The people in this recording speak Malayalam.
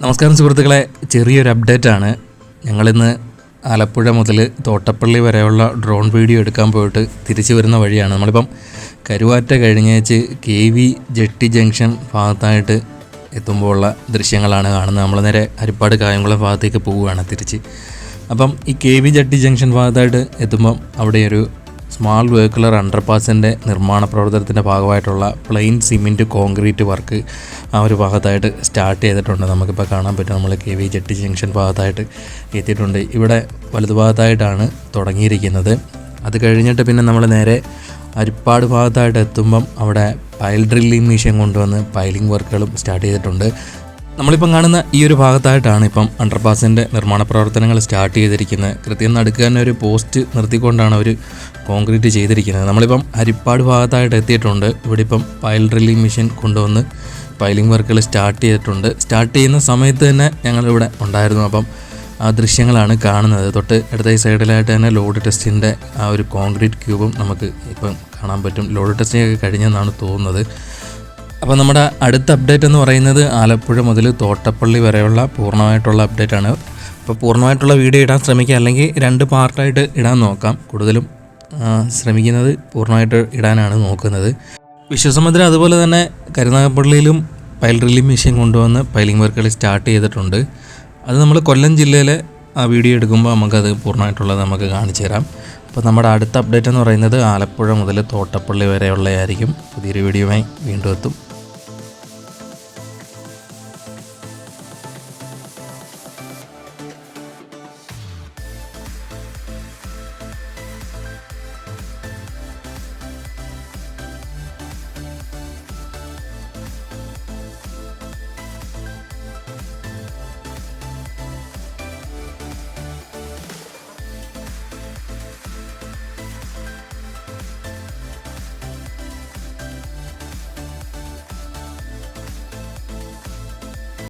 നമസ്കാരം സുഹൃത്തുക്കളെ. ചെറിയൊരു അപ്ഡേറ്റ് ആണ്. ഞങ്ങളിന്ന് ആലപ്പുഴ മുതൽ തോട്ടപ്പള്ളി വരെയുള്ള ഡ്രോൺ വീഡിയോ എടുക്കാൻ പോയിട്ട് തിരിച്ചു വരുന്ന വഴിയാണ്. നമ്മളിപ്പം കരുവാറ്റ കഴിഞ്ഞേച്ച് കെ വി ജെട്ടി ജംഗ്ഷൻ ഭാഗത്തായിട്ട് എത്തുമ്പോൾ ഉള്ള ദൃശ്യങ്ങളാണ് കാണുന്നത്. നമ്മൾ നേരെ ഹരിപ്പാട് കായംകുളം ഭാഗത്തേക്ക് പോവുകയാണ് തിരിച്ച്. അപ്പം ഈ കെ വി ജെട്ടി ജംഗ്ഷൻ ഭാഗത്തായിട്ട് എത്തുമ്പം അവിടെ ഒരു സ്മാൾ വെഹിക്കുലർ അണ്ടർപാസിന്റെ നിർമ്മാണ പ്രവർത്തനത്തിന്റെ ഭാഗമായിട്ടുള്ള പ്ലെയിൻ സിമെന്റ് കോൺക്രീറ്റ് വർക്ക് ആ ഒരു ഭാഗത്തായിട്ട് സ്റ്റാർട്ട് ചെയ്തിട്ടുണ്ട്. നമുക്കിപ്പോൾ കാണാൻ പറ്റും. നമ്മൾ കെ വി ജെട്ടി ജംഗ്ഷൻ ഭാഗത്തായിട്ട് എത്തിയിട്ടുണ്ട്. ഇവിടെ വലതുഭാഗത്തായിട്ടാണ് തുടങ്ങിയിരിക്കുന്നത്. അത് കഴിഞ്ഞിട്ട് പിന്നെ നമ്മൾ നേരെ അരിപ്പാട് ഭാഗത്തായിട്ട് എത്തുമ്പം അവിടെ പൈൽ ഡ്രില്ലിംഗ് മെഷീൻ കൊണ്ടുവന്ന് പൈലിംഗ് വർക്കുകളും സ്റ്റാർട്ട് ചെയ്തിട്ടുണ്ട്. നമ്മളിപ്പം കാണുന്ന ഈ ഒരു ഭാഗത്തായിട്ടാണ് ഇപ്പം അണ്ടർപാസിന്റെ നിർമ്മാണ പ്രവർത്തനങ്ങൾ സ്റ്റാർട്ട് ചെയ്തിരിക്കുന്നത്. കൃത്യം നടുക്ക് ഒരു പോസ്റ്റ് നിർത്തിക്കൊണ്ടാണ് അവർ കോൺക്രീറ്റ് ചെയ്തിരിക്കുന്നത്. നമ്മളിപ്പം ഹരിപ്പാട് ഭാഗത്തായിട്ട് എത്തിയിട്ടുണ്ട്. ഇവിടെ ഇപ്പം പൈൽ ഡ്രില്ലിംഗ് മെഷീൻ കൊണ്ടുവന്ന് പൈലിംഗ് വർക്കുകൾ സ്റ്റാർട്ട് ചെയ്തിട്ടുണ്ട്. സ്റ്റാർട്ട് ചെയ്യുന്ന സമയത്ത് തന്നെ ഞങ്ങളിവിടെ ഉണ്ടായിരുന്നു. അപ്പം ആ ദൃശ്യങ്ങളാണ് കാണുന്നത്. തൊട്ട് ഇടത്തെ സൈഡിലായിട്ട് തന്നെ ലോഡ് ടെസ്റ്റിന്റെ ആ ഒരു കോൺക്രീറ്റ് ക്യൂബും നമുക്ക് ഇപ്പം കാണാൻ പറ്റും. ലോഡ് ടെസ്റ്റിംഗ് ഒക്കെ കഴിഞ്ഞെന്നാണ് തോന്നുന്നത്. അപ്പോൾ നമ്മുടെ അടുത്ത അപ്ഡേറ്റ് എന്ന് പറയുന്നത് ആലപ്പുഴ മുതൽ തോട്ടപ്പള്ളി വരെയുള്ള പൂർണമായിട്ടുള്ള അപ്ഡേറ്റ് ആണ്. അപ്പോൾ പൂർണമായിട്ടുള്ള വീഡിയോ ഇടാൻ ശ്രമിക്കുക. അല്ലെങ്കിൽ രണ്ട് പാർട്ടായിട്ട് ഇടാൻ നോക്കാം. കൂടുതലും ശ്രമിക്കുന്നത് പൂർണമായിട്ട് ഇടാനാണ് നോക്കുന്നത്. വിശ്വസമുദ്രം അതുപോലെ തന്നെ കരുനാഗപ്പള്ളിയിലും പൈൽ ഡ്രില്ലിംഗ് മെഷീൻ കൊണ്ടുവന്ന് പൈലിംഗ് വർക്കുകൾ സ്റ്റാർട്ട് ചെയ്തിട്ടുണ്ട്. അത് നമ്മൾ കൊല്ലം ജില്ലയിലെ ആ വീഡിയോ എടുക്കുമ്പോൾ നമുക്കത് പൂർണമായിട്ടുള്ളത് നമുക്ക് കാണിച്ചു തരാം. അപ്പോൾ നമ്മുടെ അടുത്ത അപ്ഡേറ്റ് എന്ന് പറയുന്നത് ആലപ്പുഴ മുതൽ തോട്ടപ്പള്ളി വരെയുള്ളതായിരിക്കും. പുതിയൊരു വീഡിയോയുമായി വീണ്ടും എത്തും.